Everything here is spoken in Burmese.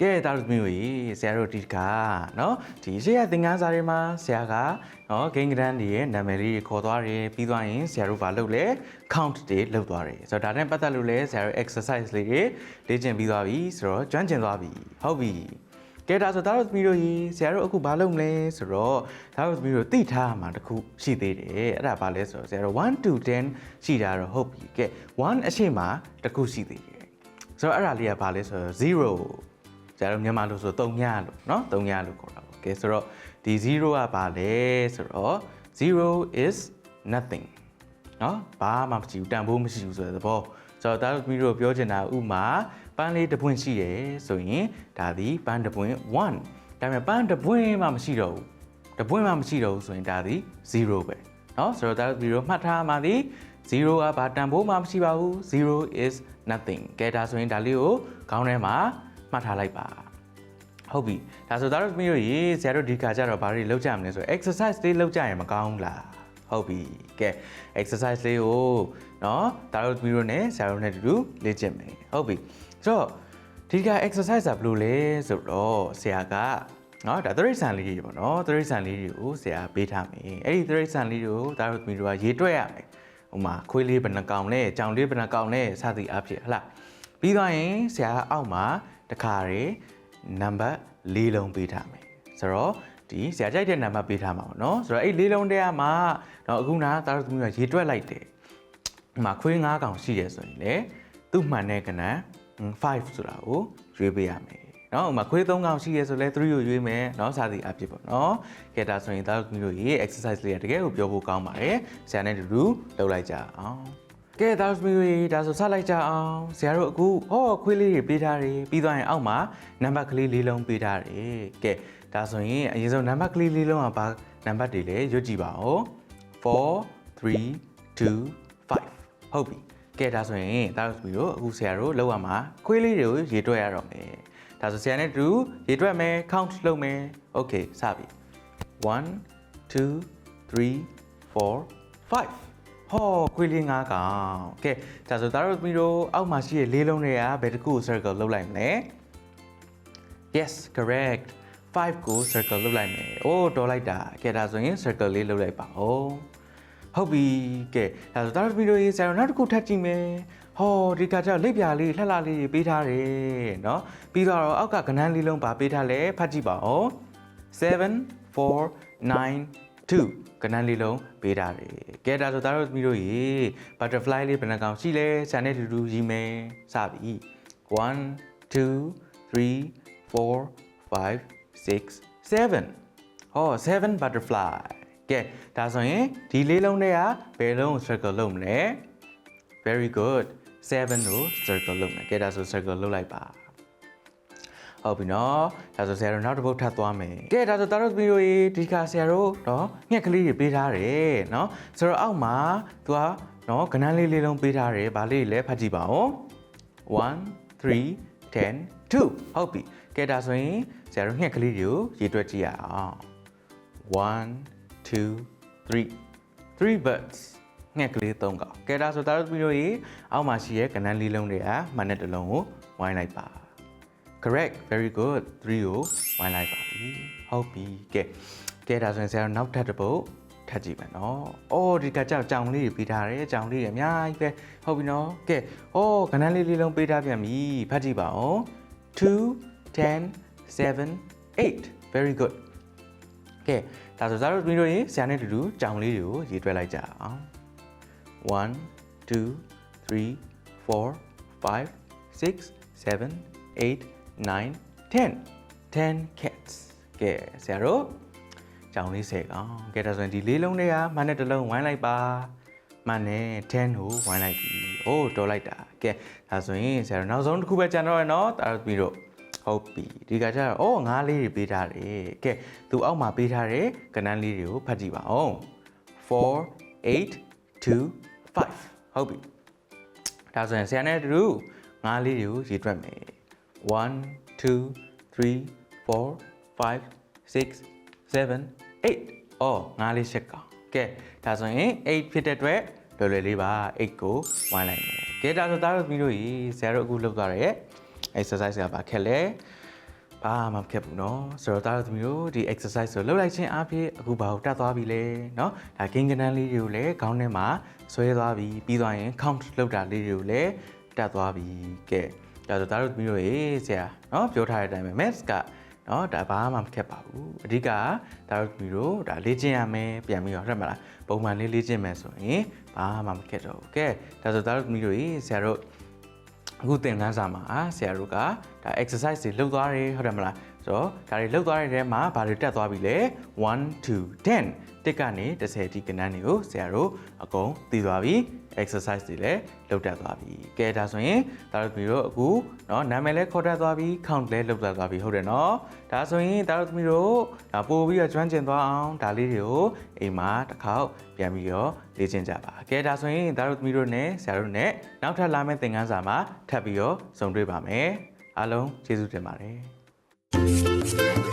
ကဲသားသမီးတို့ရေဆရာတို့ဒီကနော်ဒီရှေ့ရသင်ခန်းစာတွေမှာဆရာကနော်ဂိမ်းကဒန်းတွေရဲ့နာမည်လေးတွေခေါ်သွားတယ်ပြီးသွားရင်ဆရာတို့ဘာလုပ်လဲ count တွေလုပ်သွားတယ်ဆိုတော့ဒါနဲ့ပတ်သက်လို့လဲဆရာတို့ exercise လေးတွေလေ့ကျင့်ပြီးသွားပြီဆိုတော့ကျွမ်းကျင်သွားပြီဟုတ်ပြီကဲဒါဆိုသားတို့သမီးတို့ရေဆရာတို့အခုဘာလုပ်မလဲဆိုတော့သားတို့သမီးတို့သိထားမှာတခုရှိသေးတယ်အဲ့ဒါဘာလဲဆိုတော့ဆရာတို့1 to 10ရှိတာတော့ဟုတ်ပြီကဲ1အရှိမှာတခုရှိသေးတယ်ဆိုတော့အဲ့ဒါလေးကဘာလဲဆိုတော့0 ကျတော့မြန်မာလို့ဆို3ညလို့เนาะ3ညလို့ခေါ်တာပေါ့ကဲဆိုတော့ဒီ0ကဘာလဲဆိုတော့0 is nothing เนาะဘာမှမရှိဘူးတန်ဖိုးမရှိဘူးဆိုတဲ့သဘောဆိုတော့ဒါတို့ပြီးတော့ပြောချင်တာဥမာပန်းလေးတစ်ပွင့်ရှိတယ်ဆိုရင်ဒါဒီပန်းတစ်ပွင့်1ဒါပေမဲ့ပန်းတစ်ပွင့်မှမရှိတော့ဘူးတစ်ပွင့်မှမရှိတော့ဘူးဆိုရင်ဒါဒီ0ပဲเนาะဆိုတော့ဒါတို့ပြီးတော့မှတ်ထားမှဒီ0ကဘာတန်ဖိုးမှမရှိပါဘူး0 is nothing ကဲဒါဆိုရင်ဒါလေးကိုခေါင်းထဲမှာ မှတ်ထားလိုက်ပါဟုတ်ပြီဒါဆိုဒါတို့သမီးတို့ရေဆရာတို့ဒီခါကျတော့ဘာတွေလုပ်ကြမလဲဆိုတော့ exercise လေးလုပ်ကြရင်မကောင်းဘူးလားဟုတ်ပြီကဲ exercise လေးကိုเนาะဒါတို့သမီးတို့ ਨੇ ဆရာတို့ ਨੇ တူတူလေ့ကျင့်မယ်ဟုတ်ပြီဆိုတော့ဒီက exercise ကဘယ်လိုလဲဆိုတော့ဆရာကเนาะဒါသရိတ်ဆန်လေးတွေပေါ့เนาะသရိတ်ဆန်လေးတွေကိုဆရာပေးထားမယ်အဲ့ဒီသရိတ်ဆန်လေးတွေကိုဒါတို့သမီးတို့ကရေးတွက်ရမယ်ဟိုမှာခွေးလေးဘယ်နှကောင်လဲကြောင်လေးဘယ်နှကောင်လဲစသည်အဖြစ်ဟလား ပြီးတော့ရင်ဆရာအောက်မှာတခါရေနံပါတ်၄လုံးပေးထားမယ်ဆိုတော့ဒီဆရာကြိုက်တဲ့နံပါတ်ပေးထားမှာပေါ့နော်ဆိုတော့အဲ့၄လုံးတည်းကမှာတော့အခုနာသားသမီးကရေတွက်လိုက်တယ်ဒီမှာခွေး၅កောင်ရှိတယ်ဆိုရင်လေသူ့မှန်တဲ့ကဏ္ဍ5ဆိုတာကိုရွေးပေးရမယ်နော်ဥမာခွေး3កောင်ရှိရဲဆိုလဲ3ကိုရွေးမယ်နော်စသည်အဖြစ်ပေါ့နော်ကဲဒါဆိုရင်ဒါတို့မျိုးရေး exercise လေးတကယ်ကိုပြောဖို့ကောင်းပါတယ်ဆရာနဲ့တူတူလုပ်လိုက်ကြအောင် ကဲဒါဆိုမျိုးကြီးဒါဆိုဆက်လိုက်ကြအောင်ဆရာတို့အခုဟောခွေးလေးတွေပေးထားတယ်ပြီးသွားရင်အောက်မှာနံပါတ်ကလေး၄လုံးပေးထားတယ်ကဲဒါဆိုရင်အရင်ဆုံးနံပါတ်ကလေး၄လုံးကဘာနံပါတ်တွေလဲရွတ်ကြည့်ပါဦး4 3 2 5ဟုတ်ပြီကဲဒါဆိုရင်ဒါဆိုပြီးတော့အခုဆရာတို့လောက်ရမှာခွေးလေးတွေကိုရေတွက်ရတော့မယ်ဒါဆိုဆရာနဲ့တူရေတွက်မယ် count လုပ်မယ် okay စပြီ1 2 3 4 5 ဟောခွေးလေး၅ကောင်ကဲဒါဆိုဒါတို့ပြီးတော့အောက်မှာရှိတဲ့လေးလုံးတွေကဘယ်တစ်ခုကို circle လုပ်လိုက်မလဲ yes correct 5ကို circle လုပ်လိုက်မယ်အိုးတော်လိုက်တာကဲဒါဆိုရင် circle လေးလုပ်လိုက်ပါဦးဟုတ်ပြီကဲဒါဆိုဒါတို့ဗီဒီယိုရေးဆရာတို့နောက်တစ်ခုထပ်ကြည့်မယ်ဟောဒီကကြတော့လက်ပြလေးလှလှလေးပေးထားတယ်เนาะပြီးတော့အောက်ကကဏ္ဍလေးလုံးပါပေးထားလဲဖတ်ကြည့်ပါဦး7 4 9 2ကဏ္ဍလေးလုံးပေးထားတယ်ကဲဒါဆိုဒါတို့ဗီဒီယိုရေး butterfly လေးဘယ်နှကောင်ရှိလဲဆန်နဲ့တူတူရေးမယ်စပြီ1 2 3 4 5 6 7ဟော7 butterfly ကဲဒါဆိုရင်ဒီလေးလုံးတွေကဘယ်လုံးကို circle လုပ်မလဲ very good 7ကို circle လုပ်မယ်ကဲဒါဆို circle လုပ်လိုက်ပါ ဟုတ်ပြီနော်ဒါဆိုဆရာတို့နောက်တစ်ပုတ်ထပ်သွားမယ်ကဲဒါဆိုတာတို့ဗီဒီယိုရေးဒီကဆရာတို့နော်ငှက်ကလေးတွေပေးထားတယ်နော်ဆိုတော့အောက်မှာသူကနော်ကဏ္ဍလေးလေးလုံးပေးထားတယ်ဗာလေးတွေလည်းဖတ်ကြည့်ပါဦး1 3 10 2ဟုတ်ပြီကဲဒါဆိုရင်ဆရာတို့ငှက်ကလေးတွေကိုရေးတွက်ကြည့်ရအောင်1 2 3 3 birds ငှက်ကလေး၃កောင်ကဲဒါဆိုတာတို့ဗီဒီယိုကြီးအောက်မှာရှိရဲ့ကဏ္ဍလေးလုံးတွေကမှန်တဲ့တစ်လုံးကိုဝိုင်းလိုက်ပါ correct very good 3ကိုဝိုင်းလိုက်ပါပြီဟုတ်ပြီကဲကဲဒါဆိုရင်ဆရာတို့နောက်ထပ်တစ်ပုတ်ထပ်ကြည့်မယ်နော်။အော်ဒီကကြောက်ကြောင်လေးတွေပေးထားတယ်။ကြောင်လေးတွေအများကြီးပဲ။ဟုတ်ပြီနော်။ကဲ။အော်ကဏ္ဍလေးလေးလုံးပေးထားပြန်ပြီ။ဖတ်ကြည့်ပါဦး။2 10 7 8 very good ။ကဲဒါဆိုဇာတို့သမီးတို့ရေဆရာနဲ့တူတူကြောင်လေးတွေကိုရေးတွဲလိုက်ကြအောင်1 2 3 4 5 6 7 8 9 10 10 cats ကဲဆရာတို့ကြောင်လေး10ကောင်ကဲဒါဆိုရင်ဒီလေးလုံးတွေကမှန်တဲ့တစ်လုံးဝိုင်းလိုက်ပါမှန်တယ်10ကိုဝိုင်းလိုက်ပြီအိုးတော်လိုက်တာကဲဒါဆိုရင်ဆရာတို့နောက်ဆုံးတစ်ခုပဲကြံတော့ရနော်ဒါတို့ပြီးတော့ဟုတ်ပြီဒီကကြတော့အော်ငါးလေးတွေပေးထားတယ်ကဲသူအောက်မှာပေးထားတဲ့ကဏ္ဍလေးတွေကိုဖတ်ကြည့်ပါဦး4 8 2 5ဟုတ်ပြီဒါဆိုရင်ဆရာနဲ့တူငါးလေးတွေကိုရေးတွက်မယ် 1 2 3 4 5 6 7 8အော်ငါးလေးရှစ်ကောင်ကဲဒါဆိုရင်8ဖြစ်တဲ့အတွက်လွယ်လွယ်လေးပါ8ကိုဝိုင်းလိုက်မယ်ကဲဒါဆိုသားတို့ပြီးလို့ရေဆရာတို့အခုလုပ်သွားတဲ့ exercise ကပါခက်လဲ ဘာမှမခက်ဘူးเนาะဆိုတော့တားတို့သမီးတို့ဒီ exercise ကိုလုပ်လိုက်ခြင်းအပြင်အခုဘာကိုတက်သွားပြီလဲเนาะဒါဂင်းကနန်းလေးတွေကိုလည်းခေါင်းထဲမှာဆွဲသွားပြီပြီးသွားရင် count လုပ်တာလေးတွေကိုလည်းတက်သွားပြီကဲ ဒါဆိုဒါတို့သမီးတို့ရေဆရာနော်ပြောထားတဲ့အတိုင်းပဲ maths ကနော်ဒါဘာမှမခက်ပါဘူးအဓိကဒါတို့သမီးတို့ဒါလေ့ကျင့်ရမယ်ပြန်ပြီးတော့ရက်မလားပုံမှန်လေးလေ့ကျင့်မယ်ဆိုရင်ဘာမှမခက်တော့ဘူးကဲဒါဆိုဒါတို့သမီးတို့ရေဆရာတို့အခုသင်ခန်းစာမှာဆရာတို့ကဒါ exercise တွေလုပ်သွားတယ်ဟုတ်တယ်မလား ဆိုတော့ဒါတွေလုပ်သွားတဲ့ထဲမှာဘာတွေတက်သွားပြီလဲ1 2 10တစ်ကနေ10အထိကဏ္ဍတွေကိုဆရာတို့အကုန်သိသွားပြီ exercise တွေလည်းလုပ်တတ်သွားပြီကဲဒါဆိုရင်ဒါတို့သမီးတို့အခုเนาะနာမည်လည်းခေါ်တတ်သွားပြီ count လည်းလုပ်တတ်သွားပြီဟုတ်တယ်เนาะဒါဆိုရင်ဒါတို့သမီးတို့ဒါပို့ပြီးတော့ကျွမ်းကျင်သွားအောင်ဒါလေးတွေကိုအိမ်မှာတစ်ခေါက်ပြန်ပြီးတော့လေ့ကျင့်ကြပါကဲဒါဆိုရင်ဒါတို့သမီးတို့နဲ့ဆရာတို့နဲ့နောက်ထပ်လာမယ့်သင်ခန်းစာမှာထပ်ပြီးတော့ဆုံတွေ့ပါမယ်အားလုံးကျေးဇူးတင်ပါတယ် Thank you.